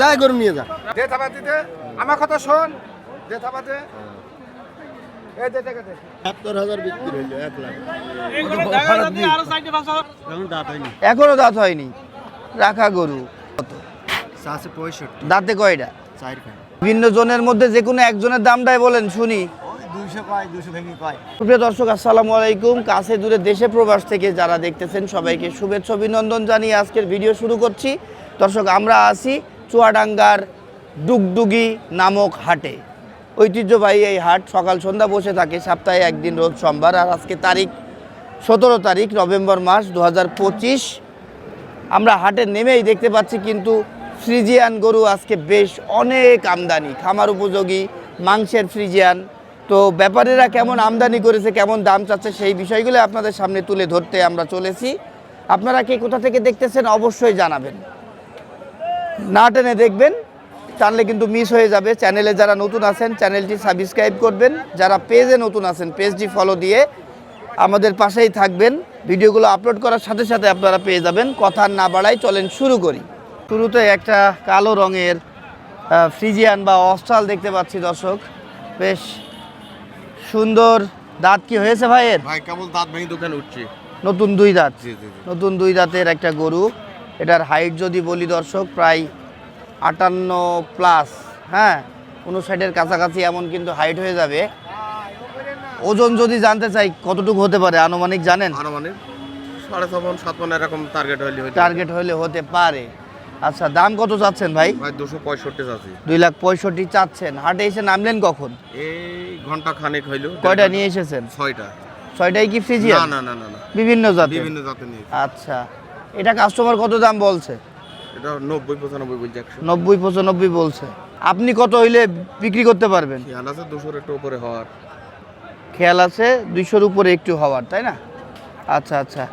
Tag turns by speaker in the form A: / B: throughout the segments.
A: যাই গরু নিয়ে যা।
B: দে থাবা দিতে। আমার কথা শোন। দে থাবা দে।
A: লাখ। এখন দাঁত হয়নি।
C: এখনও দাঁত হয়নি। রাখা গরু। কত? দাঁতে কয়টা? বিভিন্ন জনের মধ্যে যে কোনো একজনের দামটাই বলেন শুনি। প্রিয় দর্শক আসসালামু আলাইকুম। কাছে দূরে দেশে প্রবাস থেকে যারা দেখতেছেন সবাইকে শুভেচ্ছা অভিনন্দন জানিয়ে আজকের ভিডিও শুরু করছি। দর্শক, আমরা আছি চুয়াডাঙ্গার ডুগডুগি নামক হাটে। ঐতিহ্যবাহী এই হাট সকাল সন্ধ্যা বসে থাকে, সপ্তাহে একদিন রোজ সোমবার, আর আজকে তারিখ সতেরো তারিখ, নভেম্বর মাস দু হাজার পঁচিশ। আমরা হাটে নেমেই দেখতে পাচ্ছি কিন্তু ফ্রিজিয়ান গরু আজকে বেশ অনেক আমদানি, খামার উপযোগী, মাংসের ফ্রিজিয়ান। তো ব্যাপারীরা কেমন আমদানি করেছে, কেমন দাম চাচ্ছে, সেই বিষয়গুলো আপনাদের সামনে তুলে ধরতে আমরা চলেছি। আপনারা কে কোথা থেকে দেখতেছেন, অবশ্যই জানাবেন। না টেনে দেখবেন। জানলে কিন্তু মিস হয়ে যাবে। চ্যানেলে যারা নতুন আছেন চ্যানেলটি সাবস্ক্রাইব করবেন। যারা পেজে নতুন আছেন পেজটি ফলো দিয়ে আমাদের পাশেই থাকবেন। ভিডিওগুলো আপলোড করার সাথে সাথে আপনারা পেয়ে যাবেন। কথা না বাড়াই চলেন শুরু করি। শুরুতে একটা কালো রঙের ফ্রিজিয়ান বা অস্ট্রাল দেখতে পাচ্ছি দর্শক। বেশ সুন্দর দাঁত কি হয়েছে ভাইয়ের?
A: ভাই কেবল দাঁত ভেঙে দোকানে উঠছে।
C: নতুন দুই দাঁত। নতুন দুই দাঁতের একটা গরু। এটার হাইট যদি বলি দর্শক প্রায় আটান্ন প্লাস হ্যাঁ? উনষাটের কাছাকাছি এমন কিন্তু হাইট হয়ে যাবে। ওজন যদি জানতে চাই কতটুকু হতে পারে? আনুমানিক জানেন?
A: আনুমানিক সাড়ে সাত এরকম টার্গেট হইলে হইতে
C: টার্গেট হলে হতে পারে। আচ্ছা দাম কত চাচ্ছেন ভাই?
A: ভাই দুশো পঁয়ষট্টি আছে
C: দুই লাখ পঁয়ষট্টি চাচ্ছেন। হাটে এসে নামলেন কখন?
A: এই ঘণ্টা খানেক হইল।
C: কয়টা নিয়ে এসেছেন?
A: ছয়টা।
C: ছয়টাই কি
A: না
C: ফ্রিজিয়ান
A: না না না না।
C: বিভিন্ন জাতের?
A: বিভিন্ন জাতের নিয়ে
C: আচ্ছা। এটা কাস্টমার কত দাম বলছে?
A: এটা নব্বই পঁচানব্বই বলছে
C: নব্বই পঁচানব্বই বলছে। আপনি কত হইলে বিক্রি করতে পারবেন?
A: খেয়াল আছে দুশোর একটু উপরে হওয়ার।
C: খেয়াল আছে দুইশোর উপরে একটু হওয়ার তাই না? আচ্ছা আচ্ছা।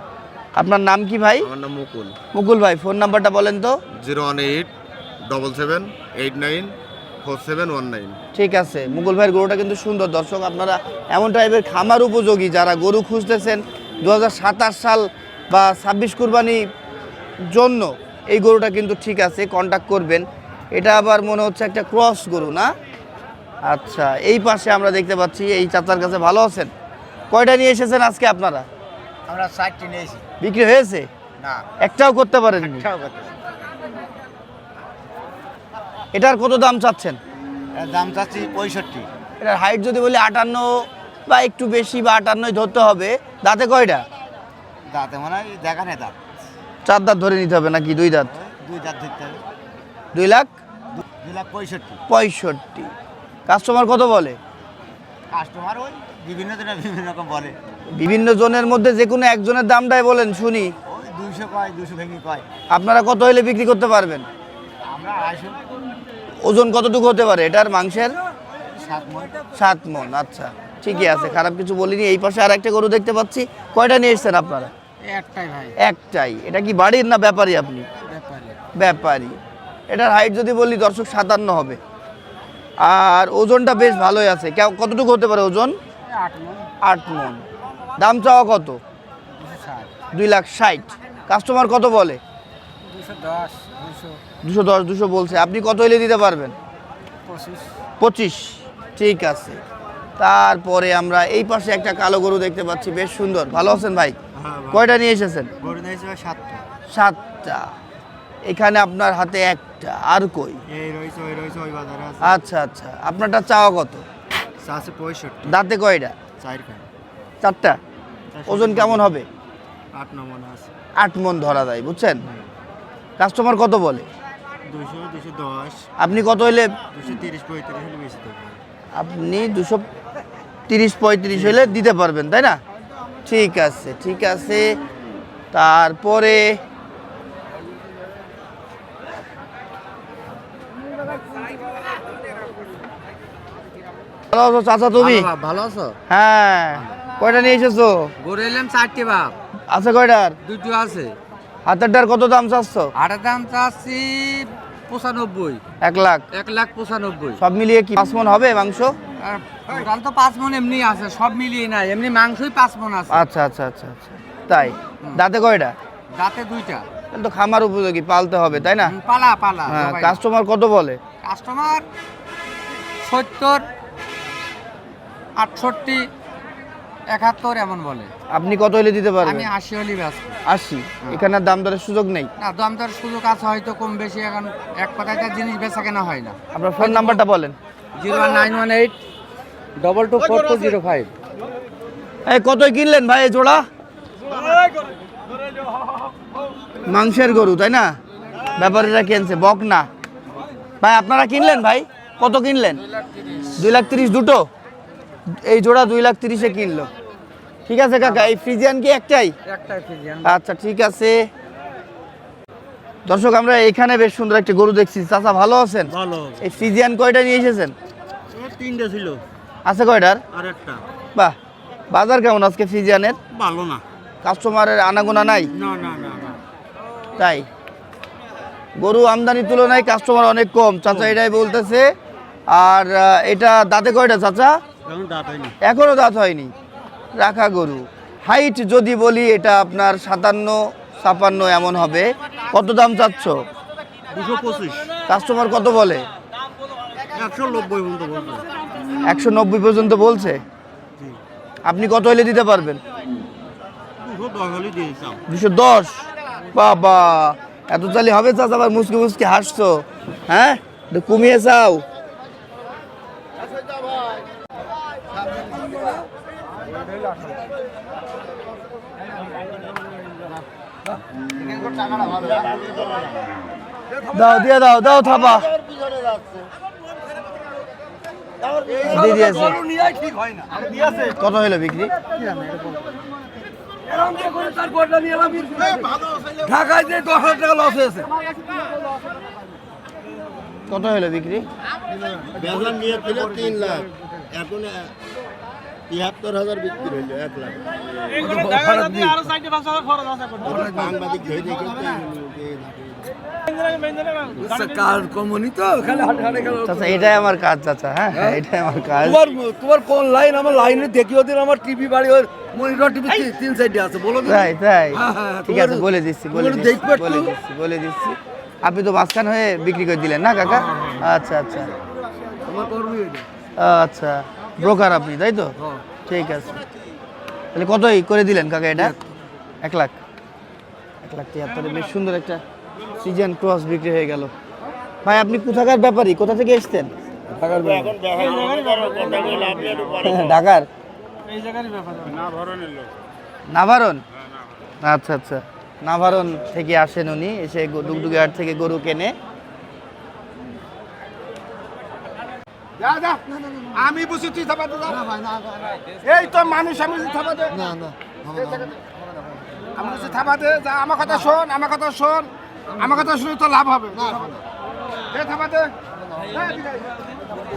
C: আপনার নাম কি ভাই?
A: আমার নাম মুকুল।
C: মুকুল ভাই ফোন নাম্বারটা বলেন তো।
A: Zero one eight double seven eight nine four seven one nine.
C: ঠিক আছে। মুকুল ভাইয়ের গরুটা কিন্তু সুন্দর। দর্শক আপনারা এমন টাইপের খামার উপযোগী যারা গরু খুঁজতেছেন। দু হাজার সাতাশ সাল বা ছাব্বিশ কুরবানি জন্য এই গরুটা কিন্তু ঠিক আছে কন্ট্যাক্ট করবেন। এটা আবার মনে হচ্ছে একটা ক্রস গরু না? আচ্ছা এই পাশে আমরা দেখতে পাচ্ছি এই চাচার কাছে ভালো আছেন? কয়টা নিয়ে এসেছেন আজকে আপনারা?
B: আমরা ষাটটি নিয়েছি।
C: বিক্রি হয়েছে?
B: না।
C: একটাও করতে পারেন এটার কত দাম চাচ্ছেন?
B: দাম চাচ্ছি পঁয়ষট্টি।
C: এটার হাইট যদি বলি আটান্ন বা একটু বেশি বা আটান্নই ধরতে হবে। দাঁতে কয়টা?
B: দাঁতে মনে দেখা নেই দাঁত।
C: চার দাঁত ধরে নিতে হবে নাকি দুই দাঁত?
B: দুই দাঁত ধরতে হবে।
C: দুই লাখ?
B: দুই লাখ পঁয়ষট্টি।
C: পঁয়ষট্টি। কাস্টমার কত বলে?
B: কাস্টমার ওই বিভিন্ন জনের বিভিন্ন রকম বলে।
C: বিভিন্ন জনের মধ্যে যে কোনো একজনের দামটাই বলেন শুনি।
B: ওই দুইশো কয় দুশো ভেঙে কয়।
C: আপনারা কত হইলে বিক্রি করতে পারবেন?
B: আমরা আড়াইশো।
C: ওজন কতটুকু হতে পারে? এটার মাংসের?
B: সাত মন।
C: সাত মন আচ্ছা। ঠিকই আছে খারাপ কিছু বলিনি। এই পাশে আর একটা গরু দেখতে পাচ্ছি। কয়টা নিয়ে এসছেন আপনারা?
B: একটাই ভাই।
C: একটাই। এটা কি বাড়ির না ব্যাপারী আপনি?
B: ব্যাপারে।
C: এটার হাইট যদি বলি দর্শক সাতান্ন হবে। আর ওজনটা বেশ ভালোই আছে। কেউ- কতটুকু হতে পারে ওজন?
B: আট মন।
C: দাম চাওয়া কত? দুই লাখ ষাট। কাস্টমার কত বলে?
B: দুশো দশ দুশো।
C: বলছে। আপনি কত এলে দিতে পারবেন?
B: পঁচিশ।
C: ঠিক আছে। তারপরে আমরা এই পাশে একটা কালো গরু দেখতে পাচ্ছি। বেশ সুন্দর। ভালো আছেন ভাই? কয়টা নিয়ে এসেছেন?
B: সাতটা।
C: এখানে আপনার হাতে একটা। আর কই? আচ্ছা আচ্ছা। আপনারটা চাওয়া কত? দাঁতে কয়টা? চারটা? ওজন কেমন হবে?
B: আট
C: মন ধরা যায় বুঝছেন? কাস্টমার কত বলে? আপনি কত হইলে আপনি দুশো তিরিশ পঁয়ত্রিশ হইলে দিতে পারবেন তাই না? ঠিক আছে ঠিক আছে। তারপরে ভালো আছো চাচা তুমি?
B: ভালো আছো?
C: হ্যাঁ কয়টা নিয়ে এসেছ?
B: গরু এলাম চারটে বাপ।
C: আছে কয়টার?
B: দুটো আছে।
C: হাতেরটার কত দাম চাচ্ছ?
B: আটার দাম চাচ্ছি পঁচানব্বই।
C: এক লাখ।
B: এক লাখ পঁচানব্বই।
C: সব মিলিয়ে কি পাঁচ মন হবে মাংস?
B: টোটাল তো পাঁচ মন এমনি আছে সব মিলিয়ে নাই এমনি মাংসই পাঁচ মন আছে।
C: আচ্ছা আচ্ছা আচ্ছা আচ্ছা। তাই? দাঁতে কয়টা?
B: দাঁতে দুইটা।
C: তাহলে তো খামার উপযোগী পালতে হবে তাই না?
B: পালা পালা
C: হ্যাঁ কাস্টমার কত বলে?
B: কাস্টমার সত্তর আটষট্টি একাত্তর এমন বলে।
C: আপনি কত হলে দিতে পারবেন?
B: আমি আশি হলি ব্যস্ত।
C: আশি? এখানে আর দাম দরের সুযোগ নেই?
B: না দাম দর সুযোগ আছে হয়তো কম বেশি এখন এক কথায় জিনিস বেচা কেনা হয় না।
C: আপনার ফোন নাম্বারটা বলেন।
B: Zero nine one eight double two four two zero five
C: এই কতই কিনলেন ভাই এই জোড়া? মাংসের গরু তাই না? ব্যাপারীরা কিনছে বক না। ভাই আপনারা কিনলেন ভাই? কত কিনলেন? দুই লাখ তিরিশ দুটো? এই জোড়া দুই লাখ তিরিশে কিনলো। ঠিক আছে কাকা এই ফ্রিজিয়ান কি একটাই?
B: একটাই
C: আচ্ছা ঠিক আছে। দর্শক আমরা এখানে বেশ সুন্দর একটা গরু দেখছি। চাচা ভালো আছেন? এই ফ্রিজিয়ান কয়টা নিয়ে এসেছেন?
D: তিনটে ছিল।
C: আছে কয়টার?
D: আর একটা।
C: বাহ বাজার কেমন আজকে ফ্রিজিয়ানের
D: ভালো না।
C: কাস্টমারের আনাগোনা নাই?
D: না না না
C: তাই। গরু আমদানির তুলনায় কাস্টমার অনেক কম। চাচা এটাই বলতেছে। আর এটা দাঁতে কয়টা চাচা?
D: এখন দাঁত হয়নি।
C: এখনও দাঁত হয়নি। রাখা গরু। হাইট যদি বলি এটা আপনার সাতান্ন ছাপান্ন এমন হবে। কত দাম চাচ্ছ?
D: দুশো পঁচিশ।
C: কাস্টমার কত বলে?
D: একশো নব্বই পর্যন্ত বলব
C: একশো নব্বই পর্যন্ত বলছে? আপনি কত হলে দিতে পারবেন?
D: দুশো দশ
C: বাবা এত চালি হবে চাচা আবার মুসকি মুসকি হাসছো হ্যাঁ? কমিয়ে চাও। দাও দিয়ে দাও দাও থাপা। দিয়ে দিয়েছে কত হলো বিক্রি?
B: ঢাকায় যে দশ হাজার টাকা লস হয়েছে।
C: কত হলো বিক্রি?
A: তিন লাখ। এখন তিয়াত্তর হাজার বিক্রি হইল এক লাখ। সাংবাদিক
C: চাচা এটাই আমার কাজ চাচা হ্যাঁ? এটাই আমার কাজ।
E: তোমার তোমার কোন লাইন? আমার লাইনে দেখি ওদের আমার টিভি বাড়ি ওর মনিটর টিভি তিন সাইডে আছে বলো তো।
C: তাই তাই।
E: হ্যাঁ, হ্যাঁ,
C: ঠিক আছে বলে দিচ্ছি বলে দিচ্ছি বলে দিচ্ছি বলে দিচ্ছি। আপনি তো মাঝখান হয়ে বিক্রি করে দিলেন না কাকা?
E: হ্যাঁ,
C: আচ্ছা আচ্ছা। আচ্ছা। ব্রোকার আপনি তাই তো?
E: হ্যাঁ।
C: ঠিক আছে। তাহলে কতই করে দিলেন কাকা এটা? এক লাখ। এক লাখ। তিয়াত্তরে। বেশ সুন্দর একটা সিজন ক্রস বিক্রি হয়ে গেল। ভাই আপনি কোথাকার ব্যাপারী? কোথা থেকে এসছেন? ঢাকার নাভারন? আচ্ছা আচ্ছা। নাভারন থেকে আসেন উনি এসে ডুগডুগি হাট থেকে গরু কেনে।
B: যা যা। আমি বুঝি তুই থাবা দে এই তো মানুষ আমি থাবা দে। না না আমি বুঝি থাবা দে যা। আমার কথা শোন আমার কথা শোন। আমার কথা শুনে তো লাভ হবে। দে থাবা দে।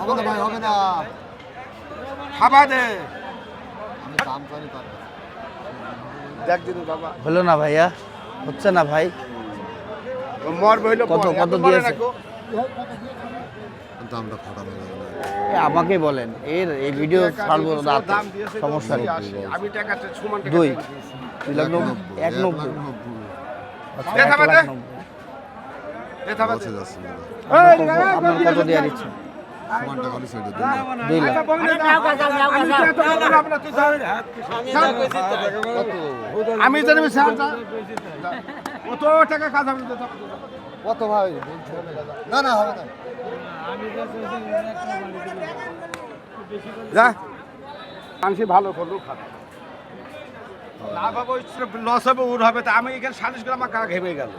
B: হবে না ভাই হবে না। থাবা দে। দেখ দিন বাবা।
C: হলো না ভাইয়া? হচ্ছে না ভাই?
B: মর বইলো
C: কত- কত দিয়েছে?
A: দামটা ফাটানো যাবে না।
C: এ, আমাকে বলেন এর এই ভিডিও ছাড়বো রাত সমস্যা নেই
B: আমি টাকা সমান টাকা
C: দুই। লাখ নব্বই এক নব্বই। আপনার কত দেওয়ার ইচ্ছে দুই লাখ।
B: আমি জানি কত টাকা কাজ হবে?
A: কত ভাই না না হবে না।
B: যা। ভালো খারাপ লাভ হবে লস হবে উর হবে তা আমি এখানে সালিশ করে আমার কাকা ঘেমে গেল।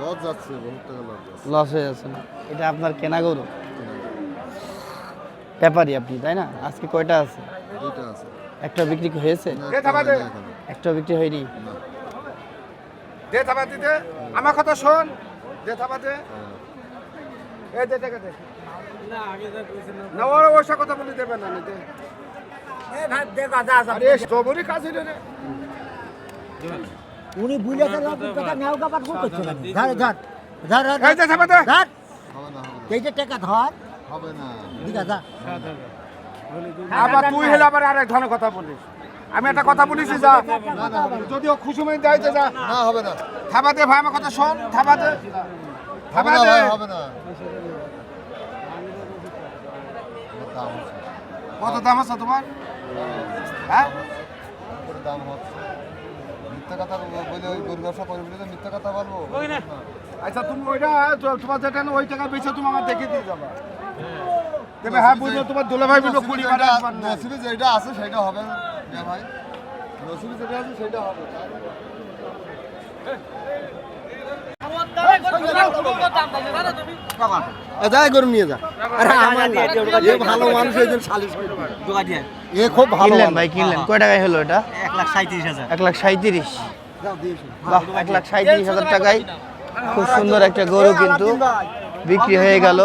A: লস যাচ্ছে বহুত টাকা লস
C: হয়ে যাচ্ছে না। এটা আপনার কেনা গরু? ব্যাপারই আপনি তাই না? আজকে কয়টা আছে?
A: আছে।
C: একটা বিক্রি হয়েছে?
A: একটা
C: বিক্রি হয়নি।
B: দে থাবা দিতে আমার কথা শোন। দে থাবা দে। এই দে টাকা দে। না ওর কথা বলে দেবে না
F: উনি বুঝে কথা করছে ধর ধর ধর ধর
B: এই
F: যে টাকা ধর।
A: হবে
F: ঠিক আছে
B: আবার তুই হলে আবার আরেক ধরনের কথা বলিস। আমি একটা কথা বলেছি যা। যদিও খুশি মনে দেয় যা
E: না হবে না।
B: থাবা দে ভাই আমার কথা শোন থাবা দে। থাবা দে।
E: ভাই হবে না।
B: কত দাম আছে তোমার? হ্যাঁ?
E: দাম হচ্ছে? মিথ্যা কথা বলে ওই গরু ব্যবসা করে বলে মিথ্যা কথা বলব।
B: আচ্ছা তুমি ওইটা তোমার যেটা ওই টাকা বেচে তুমি আমার দেখে দিয়ে যাবা। তবে হ্যাঁ বুঝলো তোমার দোলা ভাই বলল কুড়ি বার
E: নসিবে যেটা আছে সেটা হবে না ভাই। নসিবে যেটা আছে সেটা হবে
A: যাই গরু নিয়ে যা। আরে আমার না এ ভালো মানুষ খুব ভালো
C: ভাই কিনলেন। কয় টাকায় হলো এটা?
D: এক লাখ সাঁত্রিশ হাজার।
C: এক লাখ সাঁত্রিশ এক সাঁত্রিশ হাজার টাকায়। খুব সুন্দর একটা গরু কিন্তু বিক্রি হয়ে গেল।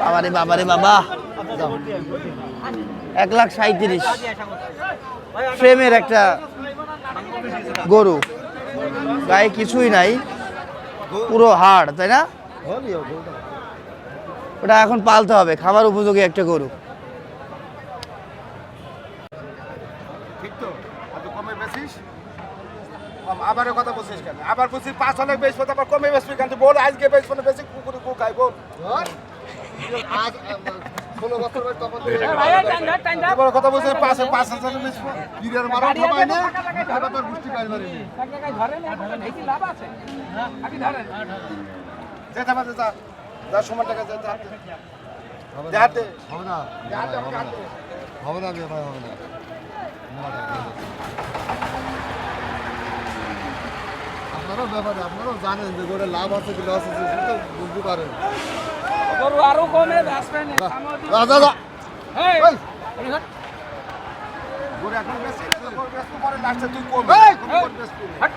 C: বাবারে বাবারে বাবা এক লাখ সাঁত্রিশ ফ্রেমের একটা গরু গায়ে কিছুই নাই পুরো হাড় তাই না ওটা এখন পালতে হবে খাবার উপযোগী একটা গরু
B: ঠিক তো কমে বেশিস আবার কথা বলছিস কেন? আবার বলছিস পাঁচ হলে বেশ আবার কমে বেশবি কেন? তুই বল আজকে বেশ মানে বেশি কুকুরে কু খাই বল
E: আজ ষোলো বছর তখন
B: এবার কথা পাঁচ পাঁচ হাজার
E: মারা না? কাজ
B: যা যা
E: না। না হবে না হবে না। আপনারাও ব্যাপারে আপনারাও জানেন যে করে লাভ আছে কি লস আছে সেটা তো বুঝতে পারেন।
G: গরু আরও কমে আসবেন
E: যা যা যা
B: ঘুরে এখন বেশি গরু বেচবো, পরে লাস্টে তুই কমে। কমে গরু বেচবি। হাট।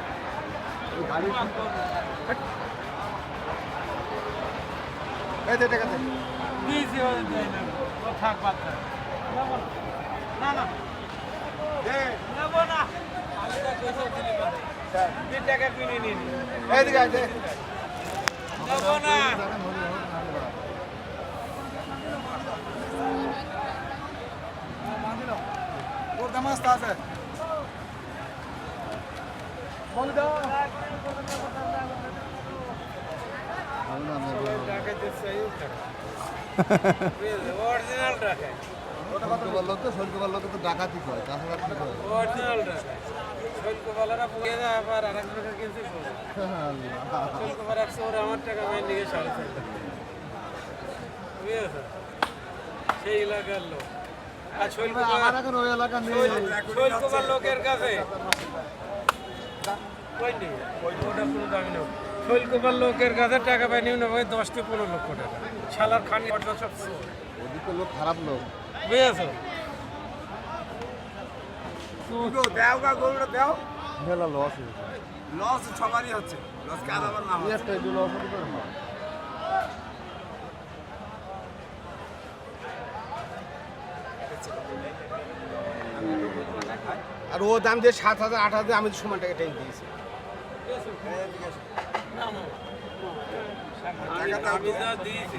B: এই দে টাকা দে
G: দিয়েছি ওই দেয় না থাক বাদ থাক। না। না
B: দে।
G: নেব না। আমি তো কইছো দিলি টাকা কিনে নিন। টাকা দিচ্ছে অরিজিনাল টাকা
E: লোক তো সরকার লোক তো ডাকাতি করে তাছাড়া কি করে?
G: আমার টাকা নিয়ে সাড়ে সেই এলাকার লোক। আর
E: নেই।
G: লোকের কাছে। শৈলকুপার লোকের কাছে টাকা পাই নিও না ভাই দশ থেকে পনেরো লক্ষ টাকা। শালার খানি সব
E: লোক খারাপ লোক।
G: বুঝেছ
B: দেওগা গরুটা দেও।
E: মেলা লস হয়েছে।
B: লস সবারই হচ্ছে। লস কাজ আবার না
E: এই একটা লস হতে পারে না
B: আর ও দাম দিয়ে সাত হাজার আট হাজার আমি সমান টাকা টেন দিয়েছি।
G: আমি দিয়েছি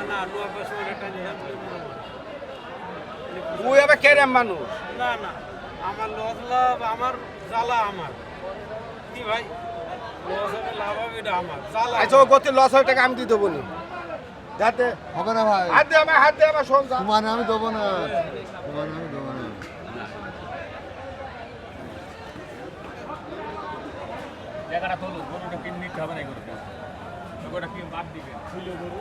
G: না। না,
B: আবার কেরাম মানুষ?
G: আমার লস লাভ আমার জ্বালা আমার। কি ভাই? লস হবে লাভ হবে এটা আমার। জ্বালা
B: আচ্ছা ও গতি লস টাকা আমি দিয়ে দেবো নি। যাতে
E: হবে না ভাই।
B: হাত দিয়ে আমার হাত দিয়ে আমার শোন
E: তোমার আমি দেবো না। তোমার আমি দেবো না
G: জায়গাটা তোলো গরুটা কিনে নিতে হবে না গরুটা গরুটা কিনে বাদ দিবে খুলে গরু।